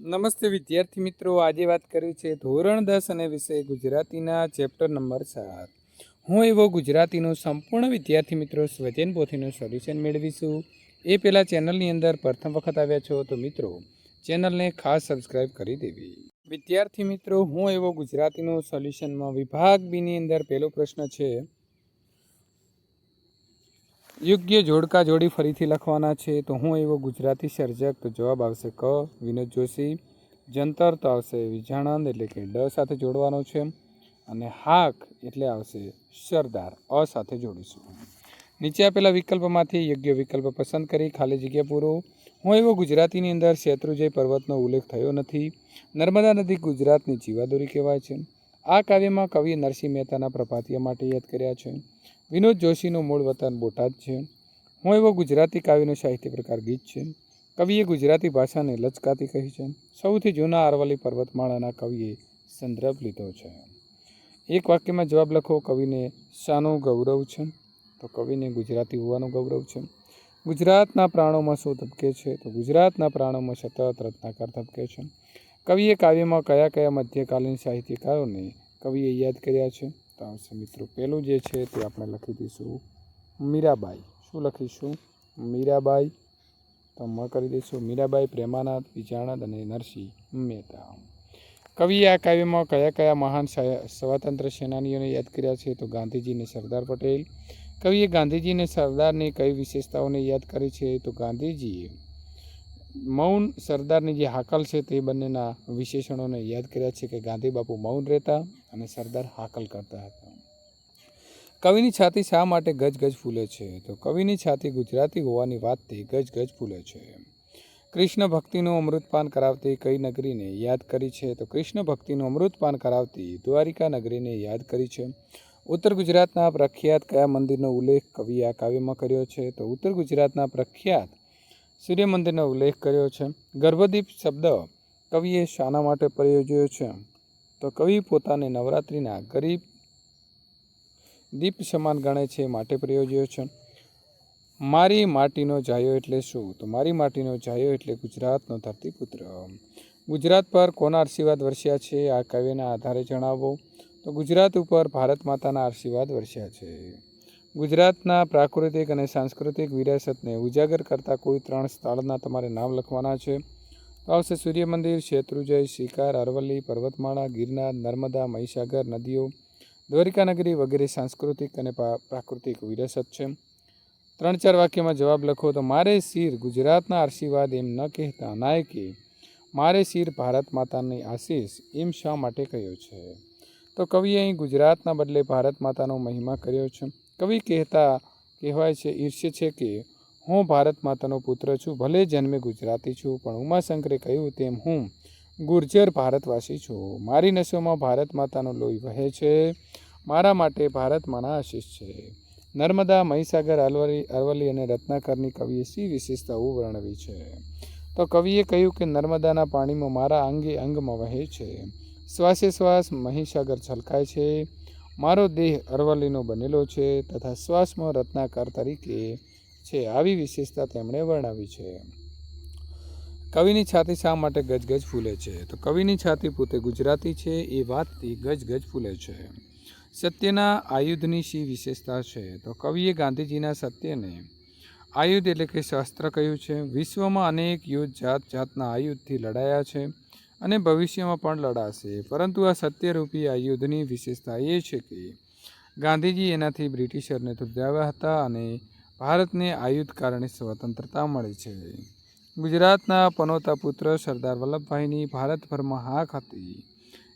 નમસ્તે વિદ્યાર્થી મિત્રો, આજે વાત કરવી છે ધોરણ દસ અને વિષય ગુજરાતીના ચેપ્ટર નંબર સાત. હું એવો ગુજરાતીનો સંપૂર્ણ વિદ્યાર્થી મિત્રો સ્વજન પોથીનું સોલ્યુશન મેળવીશું. એ પહેલાં ચેનલની અંદર પ્રથમ વખત આવ્યા છો તો મિત્રો, ચેનલને ખાસ સબસ્ક્રાઇબ કરી દેવી. વિદ્યાર્થી મિત્રો, હું એવો ગુજરાતીનું સોલ્યુશનમાં વિભાગ બીની અંદર પહેલો પ્રશ્ન છે યોગ્ય જોડકા જોડી ફરીથી લખવાના છે. તો હું એવો ગુજરાતી સર્જક, તો જવાબ આવશે ક, વિનોદ જોશી. જંતર તો આવશે વિજાણંદ, એટલે કે ડ સાથે જોડવાનો છે. અને હાક એટલે આવશે સરદાર, અ સાથે જોડીશું. નીચે આપેલા વિકલ્પમાંથી યોગ્ય વિકલ્પ પસંદ કરી, ખાલી જગ્યા પૂરો. હું એવો ગુજરાતીની અંદર શેત્રુજય પર્વતનો ઉલ્લેખ થયો નથી. નર્મદા નદી ગુજરાતની જીવાદોરી કહેવાય છે. આ કાવ્યમાં કવિ નરસિંહ મહેતાના પ્રભાતિયા માટે યાદ કર્યા છે. વિનોદ જોશીનું મૂળ વતન બોટાદ છે. હું એવો ગુજરાતી કાવ્યનો સાહિત્ય પ્રકાર ગીત છે. કવિએ ગુજરાતી ભાષાને લચકાતી કહી છે. સૌથી જૂના અરવલ્લી પર્વતમાળાના કવિએ સંદર્ભ લીધો છે. એક વાક્યમાં જવાબ લખો, કવિને શાનું ગૌરવ છે. તો કવિને ગુજરાતી હોવાનું ગૌરવ છે. ગુજરાતના પ્રાણોમાં શું ધબકે છે? તો ગુજરાતના પ્રાણોમાં સતત રત્નાકર ધબકે છે. કવિએ કાવ્યમાં કયા કયા મધ્યકાલીન સાહિત્યકારોને કવિએ યાદ કર્યા છે? તો આવશે મિત્રો પહેલું જે છે તે આપણે લખી દઈશું. મીરાબાઈ. શું લખીશું? મીરાબાઈ. તો મ કરી દઈશું. મીરાબાઈ પ્રેમાનંદ વિજાણંદ અને નરસિંહ મહેતા. કવિએ આ કાવ્યમાં કયા કયા મહાન સ્વાતંત્ર્ય સેનાનીઓને યાદ કર્યા છે? તો ગાંધીજીને સરદાર પટેલ. કવિએ ગાંધીજીને સરદારની કઈ વિશેષતાઓને યાદ કરી છે? તો ગાંધીજીએ મૌન સરદારની જે હાકલ છે તે બંનેના વિશેષણોને યાદ કર્યા છે કે ગાંધી બાપુ મૌન રહેતા અને સરદાર હાકલ કરતા હતા. કવિની છાતી શા માટે ગજ ગજ ફૂલે છે? તો કવિની છાતી ગુજરાતી હોવાની વાતથી ગજ ગજ ફૂલે છે. કૃષ્ણ ભક્તિનું અમૃતપાન કરાવતી કઈ નગરીને યાદ કરી છે? તો કૃષ્ણ ભક્તિનું અમૃતપાન કરાવતી દ્વારિકા નગરીને યાદ કરી છે. ઉત્તર ગુજરાતના પ્રખ્યાત કયા મંદિરનો ઉલ્લેખ કવિએ આ કાવ્યમાં કર્યો છે? તો ઉત્તર ગુજરાતના પ્રખ્યાત સૂર્ય મંદિરનો ઉલ્લેખ કર્યો છે. ગર્ભદીપ શબ્દ કવિએ શાના માટે પ્રયોજ્યો છે. તો કવિ પોતાને નવરાત્રિના ગરીબ દીપ સમાન ગણે છે માટે પ્રયોજ્યો છે. મારી માટીનો જાયો એટલે શું? તો મારી માટીનો જાયો એટલે ગુજરાતનો ધરતીપુત્ર. ગુજરાત પર કોના આશીર્વાદ વરસ્યા છે? આ કવિના આધારે જણાવો. તો ગુજરાત ઉપર ભારત માતાના આશીર્વાદ વરસ્યા છે. ગુજરાતના પ્રાકૃતિક અને સાંસ્કૃતિક વિરાસતને ઉજાગર કરતા કોઈ ત્રણ સ્થળના તમારે નામ લખવાના છે? તો આવશે સૂર્ય મંદિર શેત્રુજય, શિકાર, અરવલ્લી, પર્વતમાળા, ગિરનાર, નર્મદા, મહીસાગર, નદીઓ દ્વારિકાનગરી વગેરે સાંસ્કૃતિક અને પ્રાકૃતિક વિરાસત છે. ત્રણ ચાર વાક્યમાં જવાબ લખો, તો મારે શિર ગુજરાતના આશીર્વાદ એમ ન કહેતા નાયકે, મારે શિર ભારત માતાની આશીષ એમ શા માટે કહ્યો છે? તો કવિએ અહીં ગુજરાતના બદલે ભારત માતાનો મહિમા કર્યો છે. કવિ કહેતા કહેવાય છે, ઈર્ષ્ય છે કે હું ભારત માતાનો પુત્ર છું, ભલે જન્મે ગુજરાતી છું, પણ ઉમાશંકરે કહ્યું તેમ હું ગુર્જર ભારતવાસી છું. મારી નસોમાં ભારત માતાનો લોહી વહે છે, મારા માટે ભારત માના આશીષ છે. નર્મદા, મહીસાગર અરવલ્લી અરવલ્લી અને રત્નાકરની કવિએ સી વિશેષતાઓ વર્ણવી છે. તો કવિએ કહ્યું કે નર્મદાના પાણીમાં મારા અંગે અંગમાં વહે છે. શ્વાસે શ્વાસ મહીસાગર છલકાય છે. મારો દેહ અરવલ્લીનો બનેલો છે તથા શ્વાસમાં રત્નાકાર તરીકે છે આવી વિશેષતા તેમણે વર્ણવી છે. કવિની છાતી શા માટે ગજગજ ફૂલે છે? તો કવિની છાતી પોતે ગુજરાતી છે, એ વાતથી ગજગજ ફૂલે છે. સત્યના આયુધની શી વિશેષતા છે? તો કવિએ ગાંધીજીના સત્યને આયુધ એટલે કે શાસ્ત્ર કહ્યું છે. વિશ્વમાં અનેક યુદ્ધ જાત જાતના આયુધથી લડાયા છે. અને ભવિષ્યમાં પણ લડાશે. પરંતુ આ સત્યરૂપી આ યુદ્ધની વિશેષતા એ છે કે ગાંધીજી એનાથી બ્રિટિશરને ધ્રુજાવ્યા હતા અને ભારતને આયુધ કારણે સ્વતંત્રતા મળી છે. ગુજરાતના પનોતા પુત્ર સરદાર વલ્લભભાઈની ભારતભરમાં હાક હતી.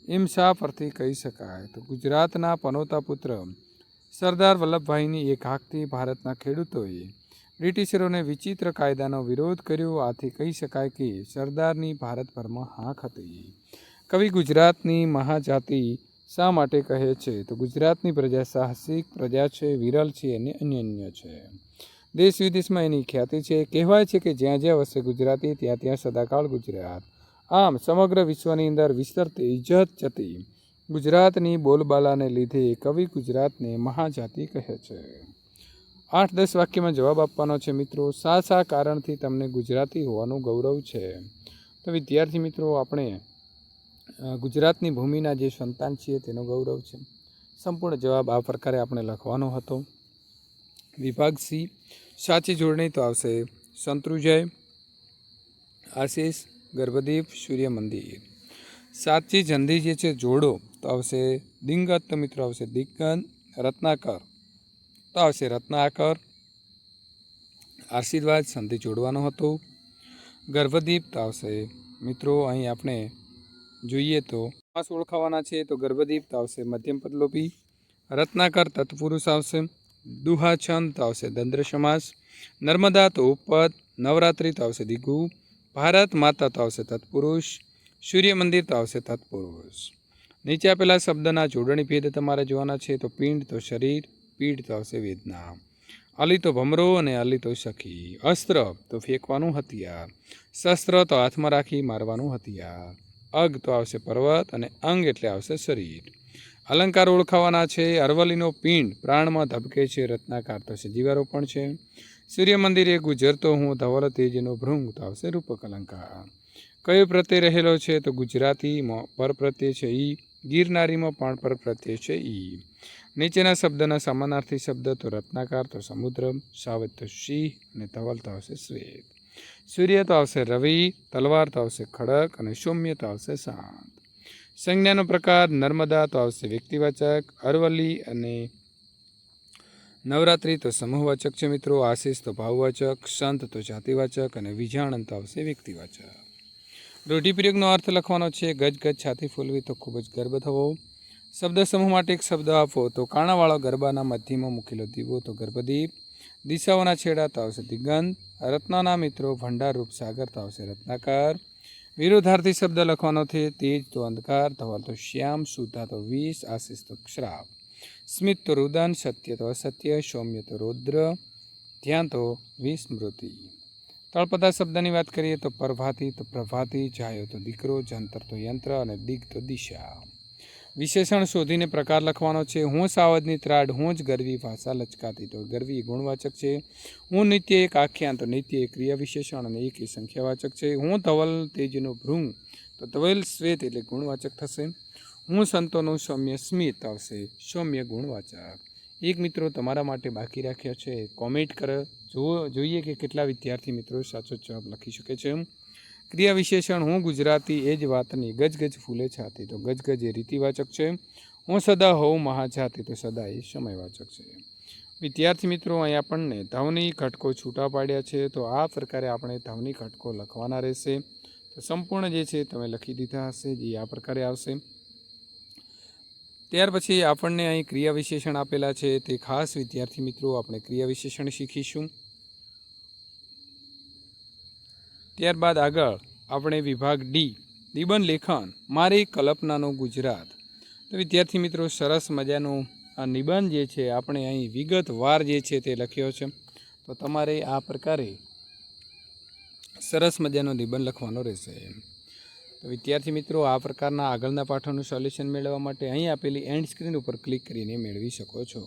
એમ શા પરથી કહી શકાય? તો ગુજરાતના પનોતા પુત્ર સરદાર વલ્લભભાઈની એક હાકથી ભારતના ખેડૂતોએ બ્રિટિશરોને વિચિત્ર કાયદાનો વિરોધ કર્યો. આથી કહી શકાય કે સરદારની ભારતભરમાં હાંક હતી. કવિ ગુજરાતની મહાજાતિ શા માટે કહે છે? તો ગુજરાતની પ્રજા સાહસિક પ્રજા છે, વિરલ છે અને અનન્ય છે. દેશ વિદેશમાં એની ખ્યાતિ છે. કહેવાય છે કે જ્યાં જ્યાં વસે ગુજરાતી, ત્યાં ત્યાં સદાકાળ ગુજરાત. આમ, સમગ્ર વિશ્વની અંદર વિસ્તરતી ઇજ્જત જતી ગુજરાતની બોલબાલાને લીધે કવિ ગુજરાતને મહાજાતિ કહે છે. આઠ દસ વાક્યમાં જવાબ આપવાનો છે, મિત્રો. શા શા કારણથી તમને ગુજરાતી હોવાનું ગૌરવ છે. તો વિદ્યાર્થી મિત્રો, આપણે ગુજરાતની ભૂમિના જે સંતાન છીએ તેનો ગૌરવ છે. સંપૂર્ણ જવાબ આ પ્રકારે આપણે લખવાનો હતો. વિભાગ સી, સાચી જોડણી તો આવશે. સંતૃજય, આશીષ, ગર્ભદીપ સૂર્ય મંદિર સાચી જંદી જે છે, જોડો, તો આવશે દિંગત તો મિત્રો, આવશે દિગ્ગન રત્નાકર. તો આવશે રત્નાકર. આશીર્વાદ સંધિ જોડવાનો હતો. ગર્ભદીપ તો આવશે. મિત્રો, અહીં આપણે જોઈએ તો માસ ઓળખાવાના છે તો ગર્ભદીપ તો આવશે મધ્યમ પદલોપી. રત્નાકર તત્પુરુષ આવશે. દુહાછંદ તો આવશે દંદ્ર સમાસ. નર્મદા તો ઉપપદ. નવરાત્રિ તો આવશે દિગુ. ભારત માતા તો આવશે તત્પુરુષ. સૂર્ય મંદિર તો આવશે તત્પુરુષ. નીચે આપેલા શબ્દના જોડણી ભેદ તમારે જોવાના છે તો પિંડ તો શરીર. પીડ થશે વેદના. અલી તો ભમરો અને અલી તો સખી. અસ્ત્ર તો ફેંકવાનું હથિયાર. શસ્ત્ર તો હાથમાં રાખી મારવાનું હથિયાર. અગ તો આવશે પર્વત અને અંગ એટલે આવશે શરીર. અલંકાર ઓળખાવાના છે, અરવલ્લીનો પિંડ પ્રાણમાં ધબકે છે, રત્નાકાર છે જીવારોપણ છે. સૂર્ય મંદિરે ગુજરતો હું, ધવલ તેજનો ભૃંગ તો આવશે રૂપક અલંકાર. કયો પ્રત્યય રહેલો છે તો ગુજરાતીમાં પર પ્રત્યય છે ઈ, ગિરનારીમાં પણ પર પ્રત્યય છે ઈ. નીચેના શબ્દના સમાનાર્થી શબ્દ તો રત્નાકાર, તો સમુદ્ર સાવત તો સિંહ અને ધવલ તો આવશે શ્વેત. સૂર્ય તો આવશે રવિ, તલવાર તો આવશે ખડક અને સૌમ્ય તો આવશે શાંત સંજ્ઞાનો પ્રકાર નર્મદા તો આવશે વ્યક્તિવાચક, અરવલ્લી અને નવરાત્રિ તો સમૂહવાચક છે મિત્રો, આશીષ તો ભાવવાચક, સંત તો જાતિવાચક અને વિજાણંત આવશે વ્યક્તિવાચક. રૂઢિપ્રયોગનો અર્થ લખવાનો છે ગજ ગજ છાતી ફૂલવી તો ખૂબ જ ગર્વ થવો. શબ્દ સમૂહ માટે એક શબ્દ આપો. તો કાણાવાળો ગરબાના મધ્યમાં મૂકેલો દીવો, તો ગર્ભદીપ. દિશાઓના છેડા તો આવશે દિગંત. રત્નના મિત્રો ભંડારરૂપ સાગર તો આવશે રત્નાકાર. વિરોધાર્થી શબ્દ લખવાનો છે, તેજ તો અંધકાર, ધવલ તો શ્યામ, સુધા તો વિષ, આશીષ તો શ્રાપ. સ્મિત તો રુદન, સત્ય તો અસત્ય, સૌમ્ય તો રૌદ્ર, ધ્યાન તો વિસ્મૃતિ. તળપદા શબ્દની વાત કરીએ તો પ્રભાતી તો પ્રભાતી, જાયો તો દીકરો, જંતર તો યંત્ર અને દિગ તો દિશા. વિશેષણ શોધીને પ્રકાર લખવાનો છે. હું સાવજની ત્રાડ, હું જ ગરવી ભાષા લચકાતી તો ગરવી ગુણવાચક છે. હું નિત્ય એક આખ્યાન, તો નિત્ય એક ક્રિયા વિશેષણ અને એક એ સંખ્યાવાચક છે. હું ધવલ તેજનો ભૃંગ, તો ધવલ શ્વેત એટલે ગુણવાચક થશે. હું સંતોનું સૌમ્ય સ્મિત આવશે, સૌમ્ય ગુણવાચક. એક મિત્રો તમારા માટે બાકી રાખ્યો છે. કોમેન્ટ કરો. જુઓ, જોઈએ કે કેટલા વિદ્યાર્થી મિત્રો સાચો જવાબ લખી શકે છે. ક્રિયા વિશેષણ હું ગુજરાતી, એ જ વાતની ગજ ગજ ફૂલે છાતી. તો ગજ ગજ એ રીતિવાચક છે. હું સદા હોઉં મહાજાતી તો સદા એ સમયવાચક છે. વિદ્યાર્થી મિત્રો, અહીં આપણને ધવની ઘટકો છૂટા પાડ્યા છે. તો આ પ્રકારે આપણે ધવની ઘટકો લખવાના રહેશે. તો સંપૂર્ણ જે છે તમે લખી દીધા હશે, જે આ પ્રકારે આવશે. ત્યાર પછી આપણને અહીં ક્રિયા વિશેષણ આપેલા છે. તે ખાસ વિદ્યાર્થી મિત્રો, આપણે ક્રિયા વિશેષણ શીખીશું. ત્યારબાદ આગળ આપણે વિભાગ ડી, નિબંધ લેખન, મારી કલ્પનાનું ગુજરાત. તો વિદ્યાર્થી મિત્રો, સરસ મજાનો આ નિબંધ જે છે, આપણે અહીં વિગતવાર જે છે તે લખ્યો છે. તો તમારે આ પ્રકારે સરસ મજાનો નિબંધ લખવાનો રહેશે તો વિદ્યાર્થી મિત્રો, આ પ્રકારના આગળના પાઠોનું સોલ્યુશન મેળવવા માટે અહીં આપેલી એન્ડ સ્ક્રીન ઉપર ક્લિક કરીને મેળવી શકો છો.